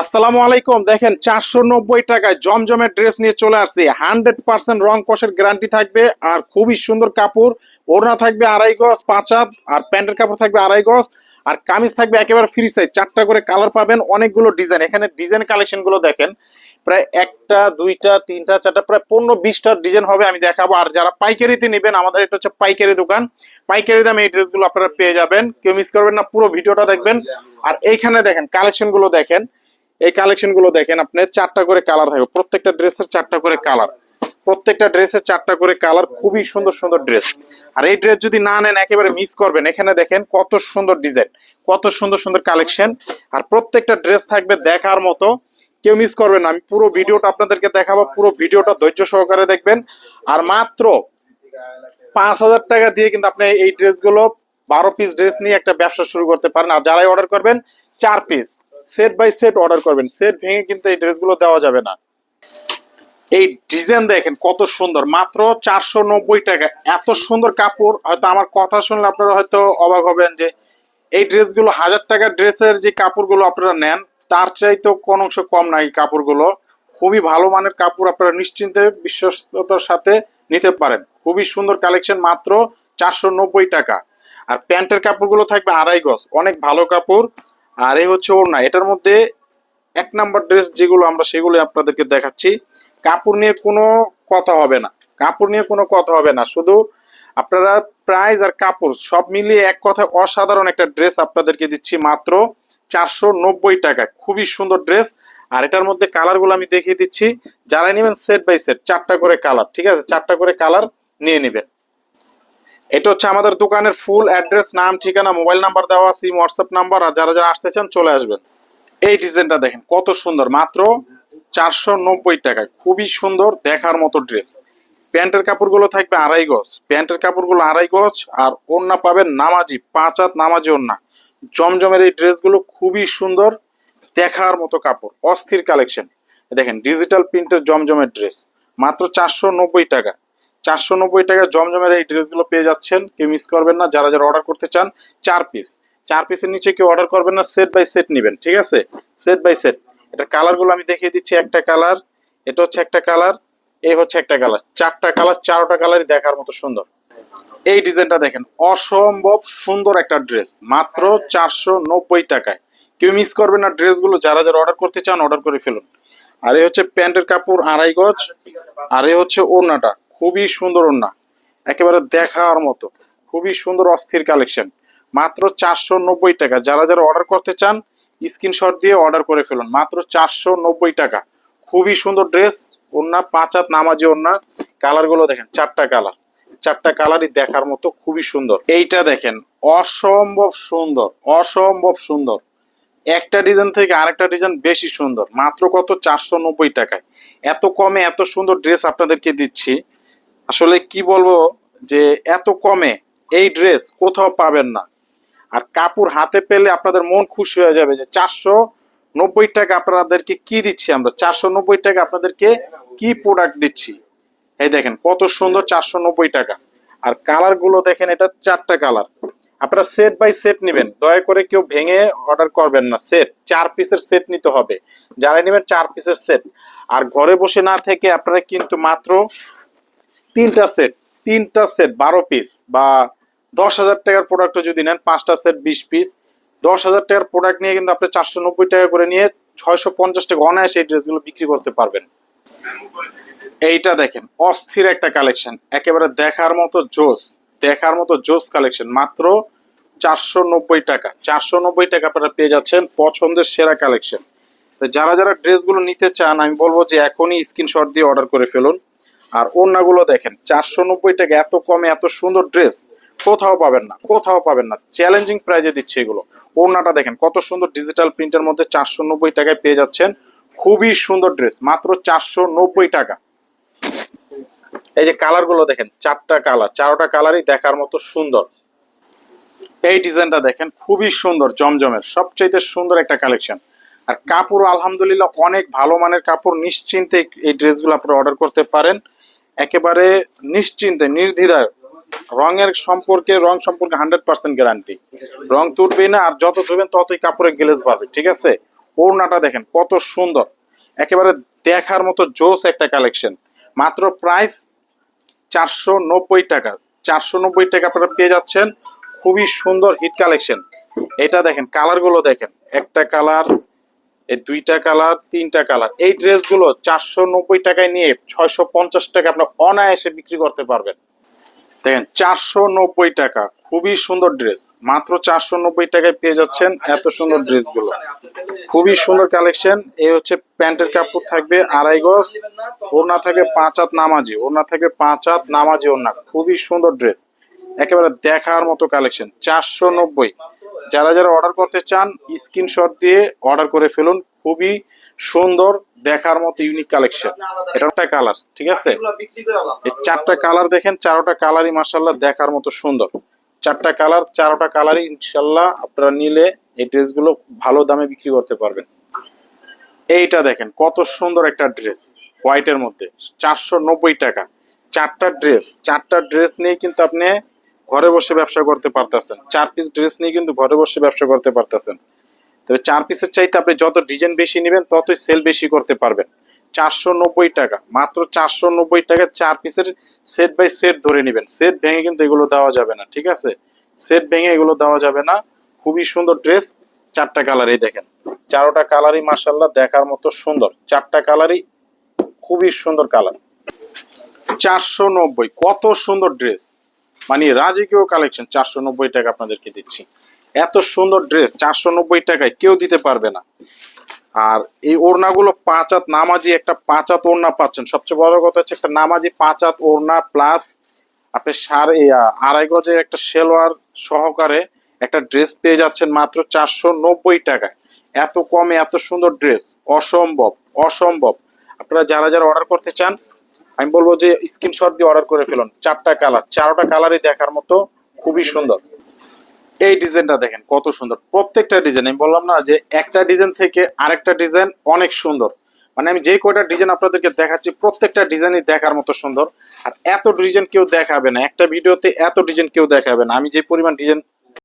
আসসালামু আলাইকুম। দেখেন চারশো নব্বই টাকায় জমজমের ড্রেস নিয়ে চলে আসছি। হান্ড্রেড পার্সেন্ট রং কষের গ্যারান্টি থাকবে আর খুবই সুন্দর কাপড়। ওড়না থাকবে আড়াই গজ, পাঁচ হাত, আর প্যান্টের কাপড় থাকবে আড়াই গজ। আর কামিজ থাকবে একেবারে ফ্রি সাইজ চারটা করে কালার পাবেন, অনেকগুলো ডিজাইন এখানে ডিজাইন কালেকশনগুলো দেখেন, প্রায় একটা, দুইটা, তিনটা, চারটা, প্রায় পনেরো, বিশটা ডিজাইন হবে, আমি দেখাবো। আর যারা পাইকারিতে নেবেন, আমাদের এটা হচ্ছে পাইকারি দোকান। পাইকারি দামে এই ড্রেসগুলো আপনারা পেয়ে যাবেন। কেউ মিস করবেন না, পুরো ভিডিওটা দেখবেন। আর এইখানে দেখেন কালেকশনগুলো দেখেন। এই কালেকশনগুলো দেখেন, আপনি চারটা করে কালার থাকবে। প্রত্যেকটা ড্রেসের চারটা করে কালার প্রত্যেকটা ড্রেসের চারটা করে কালার খুবই সুন্দর সুন্দর ড্রেস আর এই ড্রেস যদি না নেন, একেবারে মিস করবেন। এখানে দেখেন কত সুন্দর ডিজাইন কত সুন্দর সুন্দর কালেকশন আর প্রত্যেকটা ড্রেস থাকবে দেখার মতো। কেউ মিস করবেন না। আমি পুরো ভিডিওটা আপনাদেরকে দেখাবো, পুরো ভিডিওটা ধৈর্য সহকারে দেখবেন। আর মাত্র পাঁচ হাজার টাকা দিয়ে কিন্তু আপনি এই ড্রেসগুলো বারো পিস ড্রেস নিয়ে একটা ব্যবসা শুরু করতে পারেন। আর যারাই অর্ডার করবেন, চার piece set by set order করবেন। সেট ভেঙে কিন্তু এই ড্রেসগুলো দেওয়া যাবে না। এই ডিজাইন দেখেন কত সুন্দর। মাত্র চারশো নব্বই টাকা। এত সুন্দর কাপড়। হয়তো আমার কথা শুনলে আপনারা হয়তো অবাক হবেন যে এই ড্রেসগুলো হাজার টাকার ড্রেসের যে কাপড়গুলো আপনারা নেন, তার চাইতেও কোন অংশ কম নাই কাপড়গুলো। খুবই ভালো মানের কাপড় আপনারা নিশ্চিন্তে বিশ্বস্ততার সাথে নিতে পারেন। খুবই সুন্দর কালেকশন মাত্র চারশো নব্বই টাকা। আর প্যান্টের কাপড়গুলো থাকবে আড়াই গজ। অনেক ভালো কাপড়। আর এই হচ্ছে ওড়না। এটার মধ্যে এক নাম্বার ড্রেস যেগুলো আমরা সেগুলো আপনাদেরকে দেখাচ্ছি। কাপড় নিয়ে কোনো কথা হবে না। কাপড় নিয়ে কোনো কথা হবে না। শুধু আপনারা প্রাইস আর কাপড় সব মিলিয়ে এক কথা অসাধারণ একটা ড্রেস আপনাদেরকে দিচ্ছি মাত্র চারশো নব্বই টাকায়। খুবই সুন্দর ড্রেস আর এটার মধ্যে কালারগুলো আমি দেখিয়ে দিচ্ছি। যারা নেবেন সেট বাই সেট চারটা করে কালার ঠিক আছে? চারটা করে কালার নিয়ে নেবেন। এটা হচ্ছে আমাদের দোকানের ফুল অ্যাড্রেস নাম, ঠিকানা মোবাইল নাম্বার দেওয়া সিম হোয়াটসঅ্যাপ নাম্বার আর যারা যারা আসতে চান চলে আসবেন। এই ডিজাইনটা দেখেন, কত সুন্দর, মাত্র চারশো নব্বই টাকায়, খুবই সুন্দর দেখার মতো ড্রেস প্যান্টের কাপড়গুলো থাকবে আড়াই গজ, প্যান্টের কাপড়গুলো আড়াই গজ, আর ওড়না পাবেন নামাজি, পাঁচ হাত নামাজি ওড়না। জমজমের এই ড্রেসগুলো খুবই সুন্দর, দেখার মতো কাপড়, অস্থির কালেকশন দেখেন ডিজিটাল প্রিন্টের জমজমের ড্রেস মাত্র চারশো নব্বই টাকা। চারশো নব্বই টাকা জমজমের এই ড্রেসগুলো পেয়ে যাচ্ছেন। কেউ মিস করবেন না। যারা যারা অর্ডার করতে চান, চার পিস চার পিসের নিচে কেউ অর্ডার করবেন না সেট বাই সেট নেবেন, ঠিক আছে? সেট বাই সেট এটা কালারগুলো আমি দেখিয়ে দিচ্ছি, একটা কালার এটা হচ্ছে একটা কালার এই হচ্ছে একটা কালার চারটা কালার চারোটা কালারই দেখার মতো সুন্দর। এই ডিজাইনটা দেখেন, অসম্ভব সুন্দর একটা ড্রেস মাত্র চারশো নব্বই টাকায়। কেউ মিস করবেন না ড্রেসগুলো, যারা যারা অর্ডার করতে চান অর্ডার করে ফেলুন। আর এই হচ্ছে প্যান্টের কাপড় আড়াই গজ, আর এই হচ্ছে ওড়নাটা। খুবই সুন্দর ওড়না। একেবারে দেখার মতো। খুবই সুন্দর অস্থির কালেকশন মাত্র চারশো নব্বই টাকা। যারা যারা অর্ডার করতে চান স্ক্রিনশট দিয়ে অর্ডার করে ফেলুন। মাত্র চারশো নব্বই টাকা। খুবই সুন্দর ড্রেস ওড়না, পাঁচ হাত নামাজি ওড়না। কালারগুলো দেখেন, চারটা কালার চারটা কালারই দেখার মতো, খুবই সুন্দর। এইটা দেখেন, অসম্ভব সুন্দর অসম্ভব সুন্দর। একটা ডিজাইন থেকে আরেকটা ডিজাইন বেশি সুন্দর। মাত্র কত? চারশো নব্বই টাকায়। এত কমে এত সুন্দর ড্রেস আপনাদেরকে দিচ্ছি। আসলে কি বলব যে এত কমে এই ড্রেস কোথাও পাবেন না। আর কাপড় হাতে পেলে আপনাদের মন খুশি হয়ে যাবে যে চারশো নব্বই টাকা আপনাদেরকে কি দিচ্ছি আমরা? চারশো নব্বই টাকা আপনাদেরকে কি প্রোডাক্ট দিচ্ছি? এই দেখেন কত সুন্দর চারশো নব্বই টাকা। আর কালারগুলো দেখেন, এটা চারটা কালার আপনারা সেট বাই সেট নেবেন। দয়া করে কেউ ভেঙে অর্ডার করবেন না। সেট চার পিসের সেট নিতে হবে। যারা নেবেন, চার পিসের সেট আর ঘরে বসে না থেকে আপনারা কিন্তু মাত্র তিনটা সেট তিনটা সেট বারো পিস বা দশ হাজার টাকার প্রোডাক্ট যদি নেন, পাঁচটা সেট বিশ পিস দশ হাজার টাকার প্রোডাক্ট নিয়ে কিন্তু আপনি চারশো নব্বই টাকা করে নিয়ে ছয়শো পঞ্চাশ টাকা অনায়াসে এই ড্রেসগুলো বিক্রি করতে পারবেন। এইটা দেখেন, অস্থির একটা কালেকশন একেবারে দেখার মতো জোস, দেখার মতো জোস কালেকশন মাত্র চারশো নব্বই টাকা। চারশো নব্বই টাকা আপনারা পেয়ে যাচ্ছেন পছন্দের সেরা কালেকশন তো যারা যারা ড্রেসগুলো নিতে চান, আমি বলব যে এখনই স্ক্রিনশট দিয়ে অর্ডার করে ফেলুন। আর ওড়নাগুলো দেখেন, চারশো নব্বই টাকা, এত কমে এত সুন্দর ড্রেস কোথাও পাবেন না, কোথাও পাবেন না। চ্যালেঞ্জিং প্রাইজে দিচ্ছে এগুলো। ওড়নাটা দেখেন, কত সুন্দর ডিজিটাল প্রিন্টের মধ্যে চারশো নব্বই টাকায় পেয়ে যাচ্ছেন। খুবই সুন্দর ড্রেস মাত্র চারশো নব্বই টাকা। এই যে কালারগুলো দেখেন, চারটা কালার, চারোটা কালারই দেখার মতো সুন্দর। এই ডিজাইনটা দেখেন, খুবই সুন্দর, জমজমের, সবচাইতে সুন্দর একটা কালেকশন আর কাপড় আলহামদুলিল্লাহ অনেক ভালো মানের কাপড়, নিশ্চিন্তে এই ড্রেসগুলো আপনারা অর্ডার করতে পারেন। একেবারে নিশ্চিন্তে, নির্দ্বিধায়। রঙের সম্পর্কে, রং সম্পর্কে হান্ড্রেড পার্সেন্ট গ্যারান্টি। রং তুটবেই না, আর যত ধুবেন ততই কাপড়ের গ্লেজ বাড়বে, ঠিক আছে? ওড়নাটা দেখেন, কত সুন্দর। একেবারে দেখার মতো জোস একটা কালেকশন। মাত্র প্রাইস চারশো নব্বই টাকা। চারশো নব্বই টাকা আপনারা পেয়ে যাচ্ছেন। খুবই সুন্দর হিট কালেকশন। এটা দেখেন, কালারগুলো দেখেন। একটা কালার এই দুইটা কালার, তিনটা কালার। এই ড্রেসগুলো চারশো নব্বই টাকায় নিয়ে ছয়শো পঞ্চাশ টাকা আপনার অনায়াসে বিক্রি করতে পারবেন। দেখেন, চারশো নব্বই টাকা। খুবই সুন্দর ড্রেস। মাত্র চারশো নব্বই টাকায় পেয়ে যাচ্ছেন এত সুন্দর ড্রেসগুলো। খুবই সুন্দর কালেকশন। এই হচ্ছে প্যান্টের কাপড় থাকবে আড়াই গজ। ওড়না থাকবে পাঁচ হাত নামাজি। ওড়না থাকবে পাঁচ হাত নামাজি ওড়না। খুবই সুন্দর ড্রেস। একেবারে দেখার মতো কালেকশন। চারশো নব্বই। যারা যারা অর্ডার করতে চান স্ক্রিনশট দিয়ে অর্ডার করে ফেলুন। খুবই সুন্দর, দেখার মতো ইউনিক কালেকশন এটা একটা কালার ঠিক আছে? এই চারটা কালার দেখেন, চারোটা কালারই মাসাল্লাহ দেখার মতো সুন্দর। চারটা কালার চারোটা কালারই ইনশাল্লাহ আপনারা নিলে এই ড্রেসগুলো ভালো দামে বিক্রি করতে পারবেন। এইটা দেখেন, কত সুন্দর একটা ড্রেস, হোয়াইটের মধ্যে। চারশো নব্বই টাকা। চারটা ড্রেস চারটা ড্রেস নিয়ে কিন্তু আপনি ঘরে বসে ব্যবসা করতে পারতেছেন। চার পিস ড্রেস নিয়ে কিন্তু ঘরে বসে ব্যবসা করতে পারতেছেন। তবে চার পিসের চাইতে আপনি যত ডিজাইন বেশি নেবেন, ততই সেল বেশি করতে পারবেন। চারশো নব্বই টাকা, মাত্র চারশো নব্বই টাকা চার পিসের সেট বাই সেট ধরে নেবেন। সেট ভেঙে কিন্তু এগুলো দেওয়া যাবে না, ঠিক আছে? সেট ভেঙে এগুলো দেওয়া যাবে না। খুবই সুন্দর ড্রেস চারটা কালারই দেখেন। চারোটা কালারই মাসাল্লাহ দেখার মতো সুন্দর। চারটা কালারই খুবই সুন্দর কালার চারশো নব্বই, কত সুন্দর ড্রেস মানে রাজকীয় কালেকশন চারশো নব্বই টাকা আপনাদেরকে দিচ্ছি। এত সুন্দর ড্রেস চারশো নব্বই টাকায় কেউ দিতে পারবে না। আর এই ওড়নাগুলো পাঁচ হাত নামাজি একটা পাঁচ হাত ওড়না পাচ্ছেন। সবচেয়ে বড় কথা হচ্ছে একটা নামাজি পাঁচ হাত ওড়না প্লাস আপনি আহ, আড়াই গজের একটা সেলোয়ার সহকারে একটা ড্রেস পেয়ে যাচ্ছেন মাত্র চারশো নব্বই টাকায়। এত কমে এত সুন্দর ড্রেস অসম্ভব অসম্ভব। আপনারা যারা যারা অর্ডার করতে চান আমি বলব যে স্ক্রিনশট দিয়ে অর্ডার করে ফেলুন। চারটা কালার চারোটা কালারই দেখার মতো খুবই সুন্দর। এই ডিজাইনটা দেখেন, কত সুন্দর। প্রত্যেকটা ডিজাইন আমি বললাম না যে একটা ডিজাইন থেকে আরেকটা ডিজাইন অনেক সুন্দর। মানে আমি যে কয়টা ডিজাইন আপনাদেরকে দেখাচ্ছি, প্রত্যেকটা ডিজাইনই দেখার মতো সুন্দর। আর এত ডিজাইন কেউ দেখাবে না। একটা ভিডিওতে এত ডিজাইন কেউ দেখাবে না। আমি যে পরিমাণ ডিজাইন